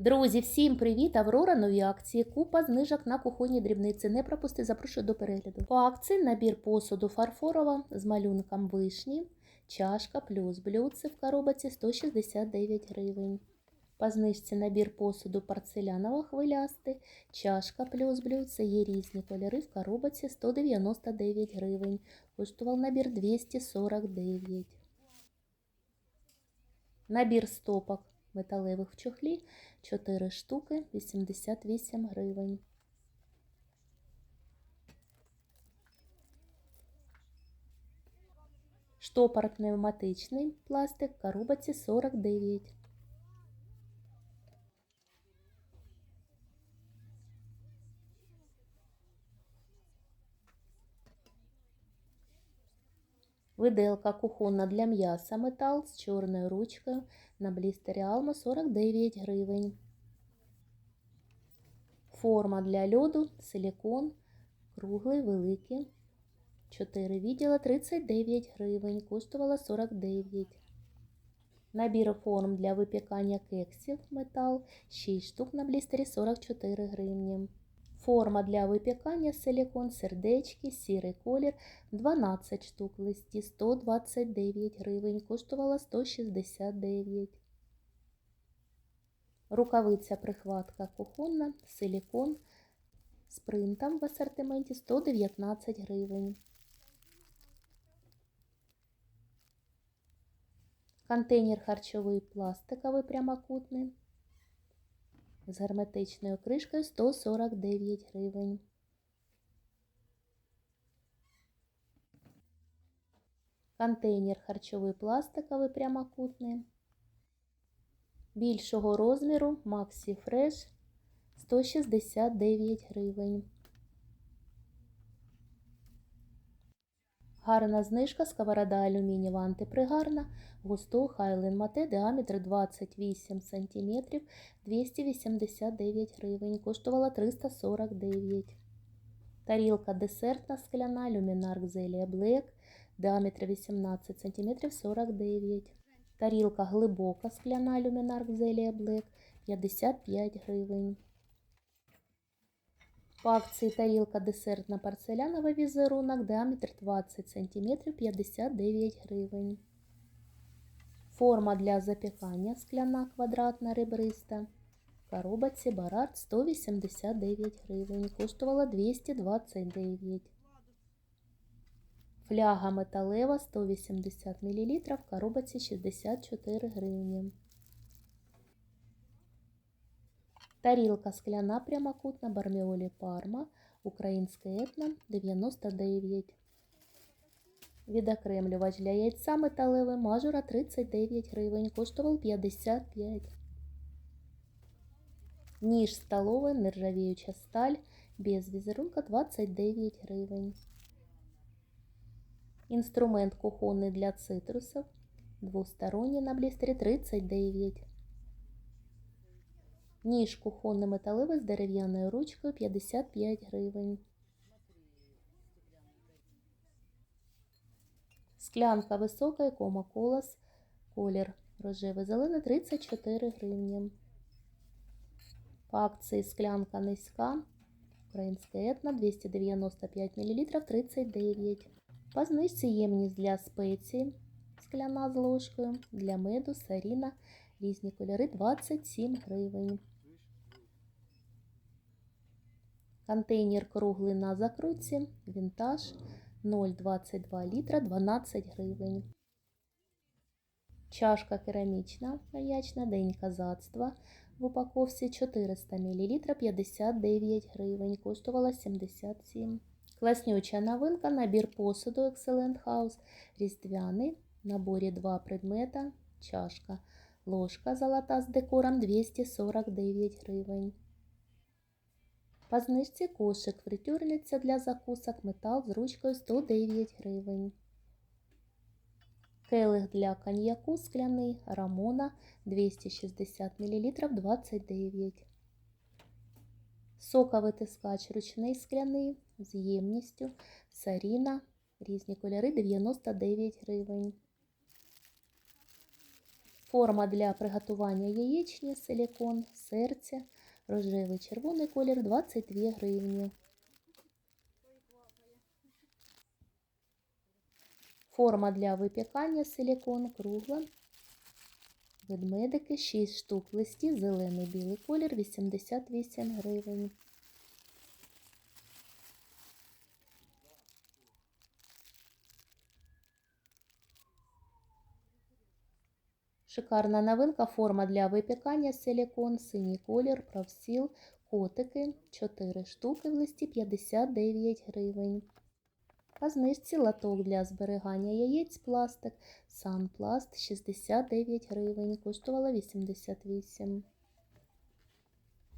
Друзі, всім привіт! Аврора нові акції. Купа знижок на кухонні дрібниці. Не пропусти, запрошую до перегляду. По акції набір посуду фарфорова з малюнком вишні, чашка плюс блюдце в коробці 169 гривень. По знижці набір посуду порцеляново хвилястий, чашка плюс блюдце, є різні кольори в коробці 199 гривень. Коштував набір 249. Набір стопок металевих в чохлі 4 штуки 88 гривень. Штопор пневматичний пластик в коробці 49. Виделка кухонна для м'яса метал з чорною ручкою на блістері Alma 49 гривень. Форма для льоду, силікон, круглий, великий. 4 відділа 39 гривень, коштувала 49. Набір форм для випікання кексів метал 6 штук на блістері 44 гривні. Форма для випікання силікон, сердечки, сірий колір 12 штук листі 129 гривень, коштувала 169. Рукавиця прихватка кухонна, силікон з принтом в асортименті 119 гривень. Контейнер харчовий пластиковий прямокутний з герметичною кришкою 149 гривень. Контейнер харчовий пластиковий прямокутний. Більшого розміру Maxi Fresh 169 гривень. Гарна знижка сковорода алюмінієва антипригарна, густу Хайлен Мате, діаметр 28 см, 289 гривень, коштувала 349 Тарілка десертна скляна, люмінар Xelia Black, діаметр 18 см, 49 Тарілка глибока скляна, люмінар Xelia Black, 55 гривень. По акції тарілка десертна порцеляновий візерунок, діаметр 20 см 59 гривень. Форма для запікання скляна квадратна ребриста. В коробці Барат 189 гривень. Коштувала 229. Фляга металева 180 мл. В коробці 64 гривні. Тарілка скляна прямокутна Барміолі Парма, українське етно 99. Відокремлювач для яйця металевий мажура 39 гривень, коштував 55. Ніж столовий, нержавіюча сталь, без візерунка 29 гривень. Інструмент кухонний для цитрусів, двосторонній на блістері 39 Ніж кухонний металевий з дерев'яною ручкою 55 гривень. Склянка висока і кома колос, колір рожевий зелений 34 гривні. По акції склянка низька, українська етна 295 мл 39. По знижці ємність для спеції, скляна з ложкою, для меду, саріна, різні кольори 27 гривень. Контейнер круглий на закрутці, вінтаж 0,22 літра 12 гривень. Чашка керамічна маячна День козацтва в упаковці 400 мл 59 гривень, коштувала 77. Класнюча новинка, набір посуду Excellent House, різдвяний, наборі 2 предмета, чашка, ложка золота з декором 249 гривень. По знижці кошик фритюрниця для закусок метал з ручкою 109 гривень. Келих для коньяку скляний Рамона 260 мл 29. Соковитискач ручний скляний з ємністю Саріна. Різні кольори 99 гривень. Форма для приготування яєчні, силікон, серце, рожевий червоний колір 22 гривні. Форма для випікання силікон кругла. Ведмедики 6 штук листі, зелений білий колір 88 гривень. Шикарна новинка, форма для випікання силікон, синій колір, правсіл, котики, 4 штуки в листі 59 гривень. По знижці латок для зберігання яєць пластик, санпласт 69 гривень, коштувала 88.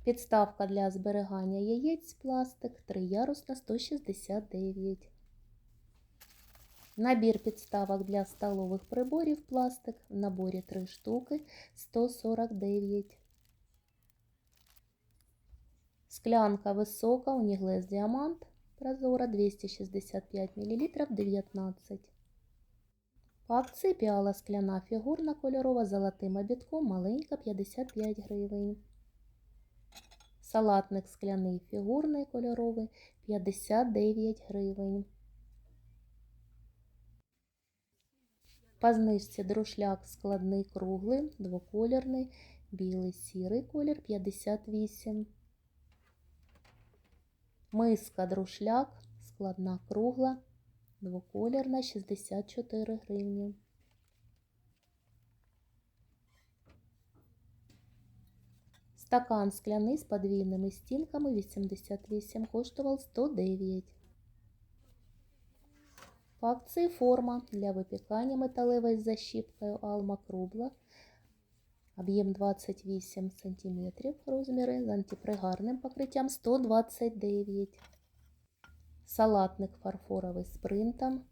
Підставка для зберігання яєць пластик, 3 ярусна 169. Набір підставок для столових приборів пластик. В наборі 3 штуки 149. Склянка висока, уніглес діамант. Прозора 265 мл 19. По піала скляна фігурна кольорова золотим обідком маленька 55 гривень. Салатник скляний фігурний кольоровий 59 гривень. По знижці друшляк складний круглий, двоколірний, білий сірий колір 58. Миска друшляк, складна кругла, двоколірна 64 гривні. Стакан скляний з подвійними стінками 88 коштував 109. По акції форма для випікання металева з защіпкою Алма Крубла. Об'єм 28 см розміри з антипригарним покриттям 129 Салатник фарфоровий з принтом.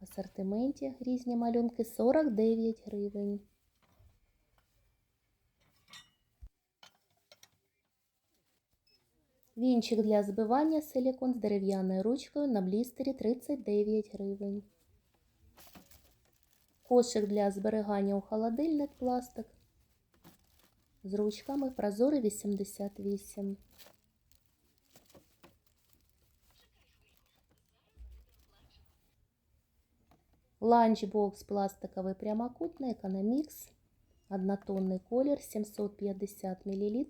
В асортименті різні малюнки 49 гривень. Вінчик для збивання силікон з дерев'яною ручкою на блістері 39 гривень. Кошик для зберігання у холодильник пластик. З ручками прозорий 88. Ланчбокс пластиковий прямокутний, економікс. Однотонний колір 750 мл.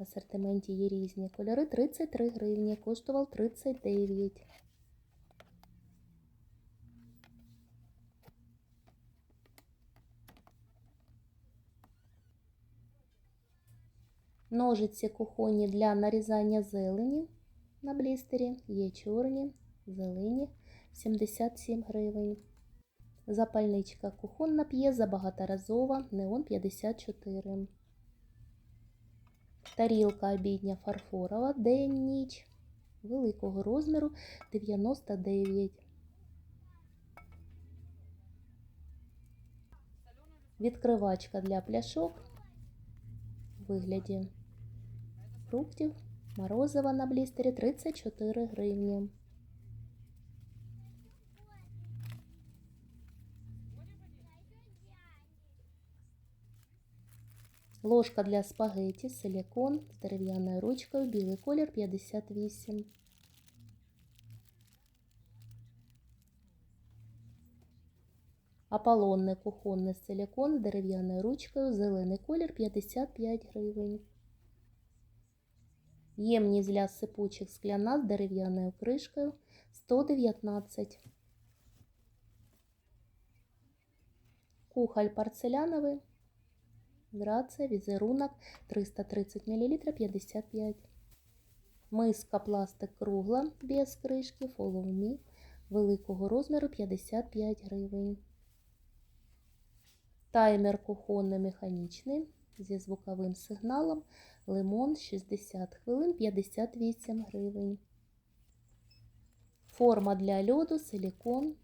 В асортименті є різні кольори. 33 гривні, коштував 39. Ножиці кухонні для нарізання зелені на блістері. Є чорні, зелені 77 гривень. Запальничка кухонна п'єза багаторазова, неон 54. Тарілка обідня фарфорова, день-ніч, великого розміру 99. Відкривачка для пляшок у вигляді фруктів. Морозива на блістері 34 гривні. Ложка для спагеті, силікон з дерев'яною ручкою, білий колір 58. Аполлонний кухонний силікон з дерев'яною ручкою, зелений колір 55 гривень. Ємність для сипучих скляна з дерев'яною кришкою 119. Кухоль порцеляновий. Грація, візерунок 330 мл 55. Миска пластик кругла без кришки, Follow Me великого розміру 55 гривень. Таймер кухонний механічний зі звуковим сигналом. Лимон 60 хвилин 58 гривень. Форма для льоду, силікон.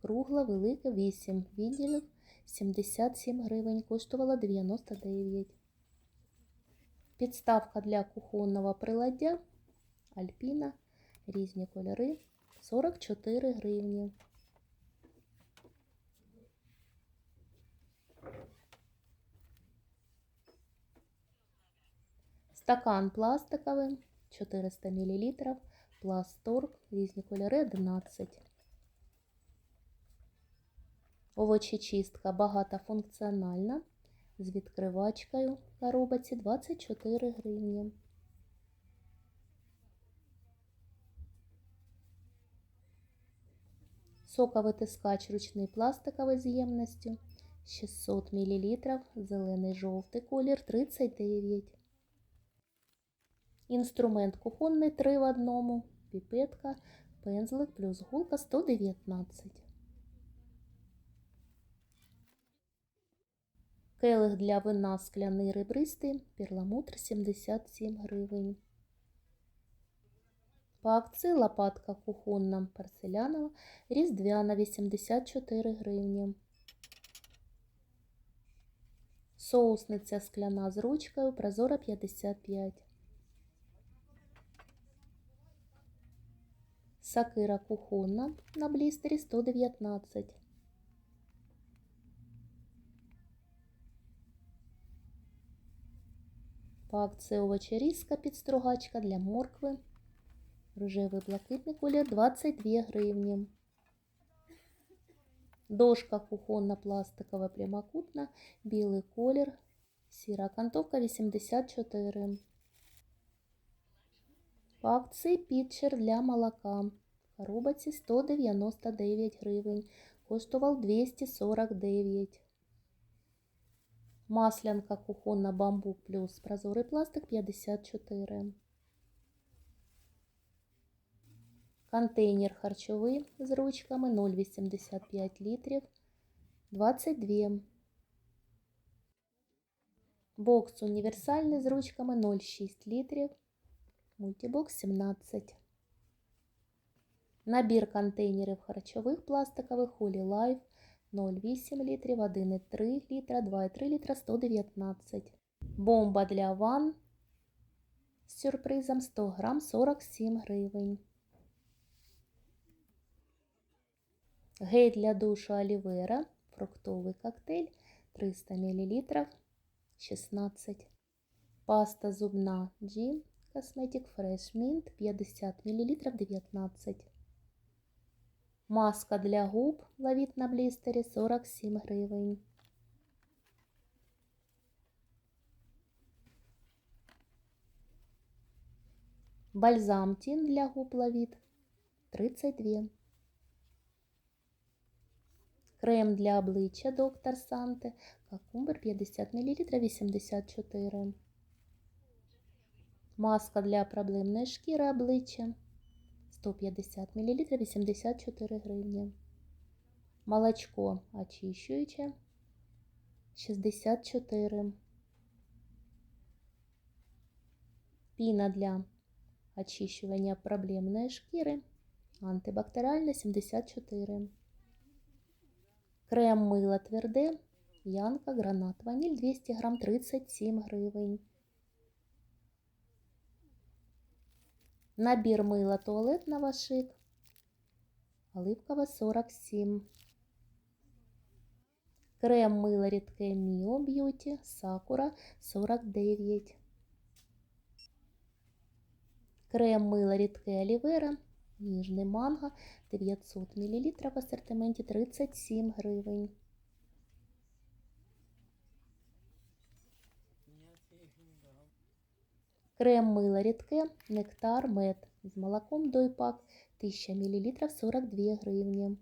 Кругла, велика 8 відділів 77 гривень, коштувала 99. Підставка для кухонного приладдя Альпіна. Різні кольори 44 гривні. Стакан пластиковий 400 мл. Пласторг, різні кольори 11. Овочечистка багатофункціональна з відкривачкою в коробці 24 гривні. Соковитискач ручний пластиковий з ємністю 600 мл, зелений жовтий колір 39. Інструмент кухонний 3 в одному, піпетка, пензлик плюс гулка 119. Келих для вина скляний ребристий, перламутр 77 гривень. По акції лопатка кухонна порцелянова, різдвяна 84 гривні. Соусниця скляна з ручкою, прозора 55. Сакира кухонна на блістері 119. По акції овочерізка підстругачка для моркви. Рожевий блакитний колір 22 гривні. Дошка кухонна пластикова прямокутна, білий колір, сіра окантовка 84. По акції підчер для молока. В коробці 199 гривень. Коштував 249. Маслянка кухонна бамбук плюс прозорий пластик 54. Контейнер харчовий з ручками 0,85 літрів 22. Бокс універсальний з ручками 0,6 літрів. Мультибокс 17. Набір контейнерів харчових пластикових Holy Life 0,8 літрів, 1,3 літра, 2,3 літра 119. Бомба для ванн з сюрпризом 100 грам 47 гривень. Гель для душу Олівера, фруктовий коктейль 300 мл 16. Паста зубна G Cosmetic Fresh Mint 50 мл 19. Маска для губ лавіт на блістері 47 гривень. Бальзам тін для губ лавіт 32. Крем для обличчя доктор Санте, какумбер 50 мл 84. Маска для проблемної шкіри обличчя 150 мл 84 гривні. Молочко очищуюче 64. Піна для очищування проблемної шкіри антибактеріальна 74. Крем мило тверде, Янка, гранат, ваніль 200 грам 37 гривень. Набір мила туалетного шик. Оливкова 47. Крем мило рідке Міо Б'юті Сакура 49. Крем мило рідке Олівера Ніжний манго 900 мл в асортименті 37 гривень. Крем мило рідке, нектар, мед з молоком дойпак 1000 мл 42 гривні.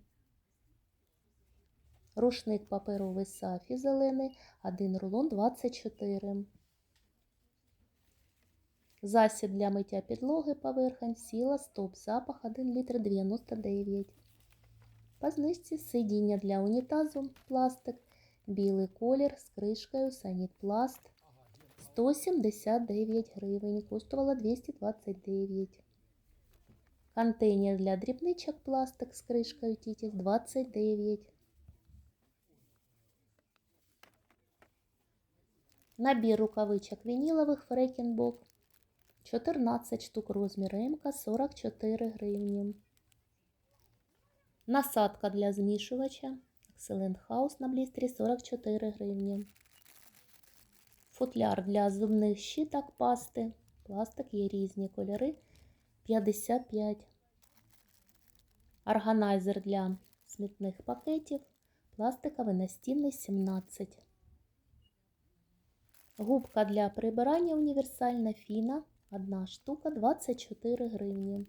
Рушник паперовий сафі зелений, 1 рулон 24. Засіб для миття підлоги поверхонь, сіла, стоп, запах 1 літр 99. По знижці сидіння для унітазу, пластик, білий колір з кришкою, санітпласт 179 гривень, коштувала 229. Контейнер для дрібничок, пластик з кришкою тітіс 29. Набір рукавичок вінілових фрекінбок 14 штук розмір МК 44 гривні. Насадка для змішувача Excellent House на блістері 44 гривні. Футляр для зубних щіток пасти. Пластик є різні кольори. 55. Органайзер для смітних пакетів. Пластиковий настінний 17. Губка для прибирання універсальна фіна. Одна штука 24 гривні.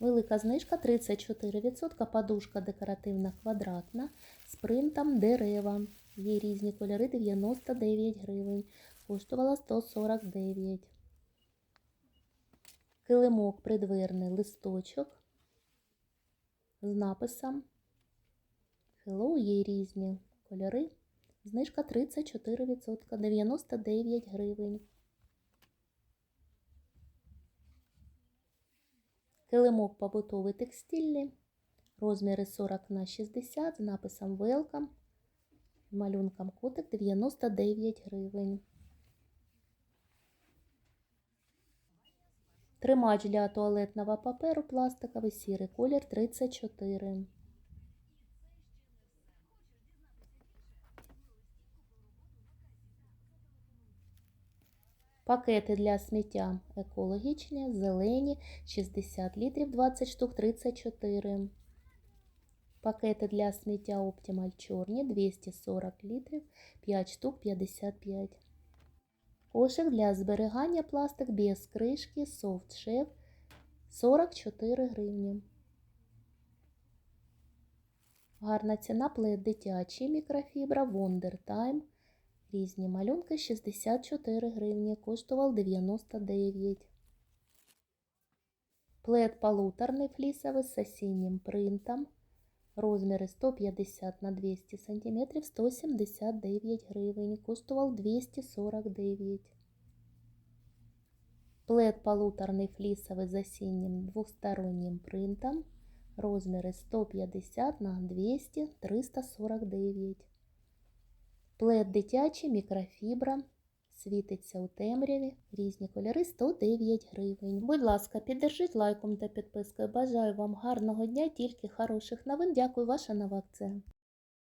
Велика знижка 34%. Подушка декоративна квадратна з принтом дерева. Є різні кольори 99 гривень. Коштувала 149. Килимок придверний листочок з написом Hello є різні кольори. Знижка 34%, 99 гривень. Килимок побутовий текстильний, розміри 40 на 60 з написом Welcome, малюнком котик 99 гривень. Тримач для туалетного паперу пластиковий сірий колір 34. Пакети для сміття екологічні, зелені, 60 літрів, 20 штук, 34. Пакети для сміття Optimal чорні, 240 літрів, 5 штук, 55. Кошик для зберігання пластик без кришки, Soft Chef, 44 гривні. Гарна ціна плед дитячий мікрофібра Wonder Time. Різні малюнки 64 гривні, коштував 99. Плед полуторний флісовий з осіннім принтом. Розміри 150 на 200 см 179 гривень, коштував 249. Плед полуторний флісовий з осіннім двостороннім принтом. Розміри 150 на 200 349. Плед дитячий, мікрофібра, світиться у темряві, різні кольори 109 гривень. Будь ласка, піддержіть лайком та підпискою. Бажаю вам гарного дня, тільки хороших новин. Дякую, ваша нова акція.